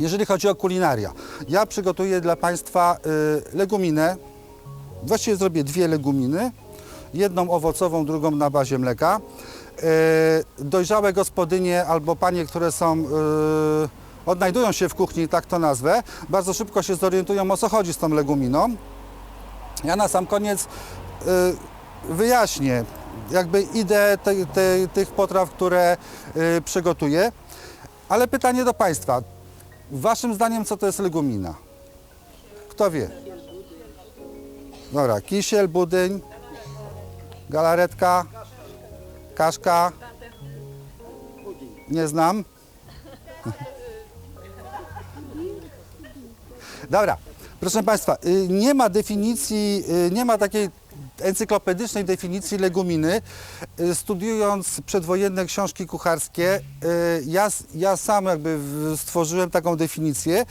Jeżeli chodzi o kulinaria, ja przygotuję dla Państwa y, leguminę. Właściwie zrobię dwie leguminy. Jedną owocową, drugą na bazie mleka. Y, dojrzałe gospodynie albo panie, które są, y, odnajdują się w kuchni, tak to nazwę, bardzo szybko się zorientują o co chodzi z tą leguminą. Ja na sam koniec wyjaśnię jakby ideę te, te, tych potraw, które przygotuję. Ale pytanie do Państwa. Waszym zdaniem co to jest legumina? Kto wie? Dobra, kisiel, budyń, galaretka, kaszka. Nie znam. Dobra, proszę Państwa, y, nie ma definicji, y, nie ma takiej encyklopedycznej definicji leguminy. Y, Studiując przedwojenne książki kucharskie, y, ja, ja sam jakby stworzyłem taką definicję.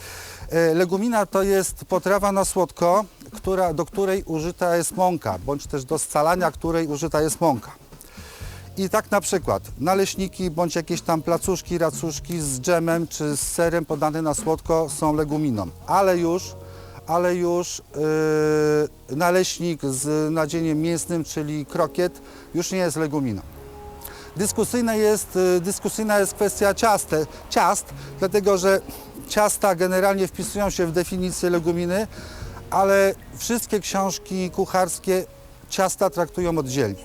Y, Legumina to jest potrawa na słodko, która, do której użyta jest mąka, bądź też do scalania której użyta jest mąka. I tak na przykład naleśniki bądź jakieś tam placuszki, racuszki z dżemem czy z serem podane na słodko są leguminą. Ale już, ale już yy, naleśnik z nadzieniem mięsnym, czyli krokiet, już nie jest leguminą. Dyskusyjna jest, y, dyskusyjna jest kwestia ciaste, ciast, dlatego że ciasta generalnie wpisują się w definicję leguminy, ale wszystkie książki kucharskie ciasta traktują oddzielnie.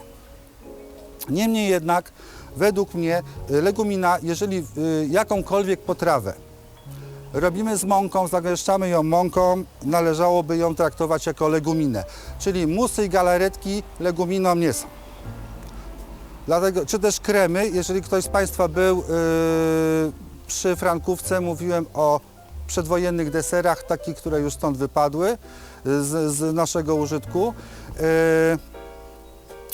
Niemniej jednak, według mnie, y, legumina, jeżeli y, jakąkolwiek potrawę robimy z mąką, zagęszczamy ją mąką, należałoby ją traktować jako leguminę. Czyli musy i galaretki leguminą nie są. Dlatego, czy też kremy, jeżeli ktoś z Państwa był yy, przy Frankówce, mówiłem o przedwojennych deserach, takich, które już stąd wypadły z, z naszego użytku.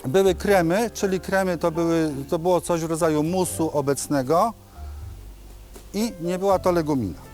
Yy, były kremy, czyli kremy to, były, to było coś w rodzaju musu obecnego i nie była to legumina.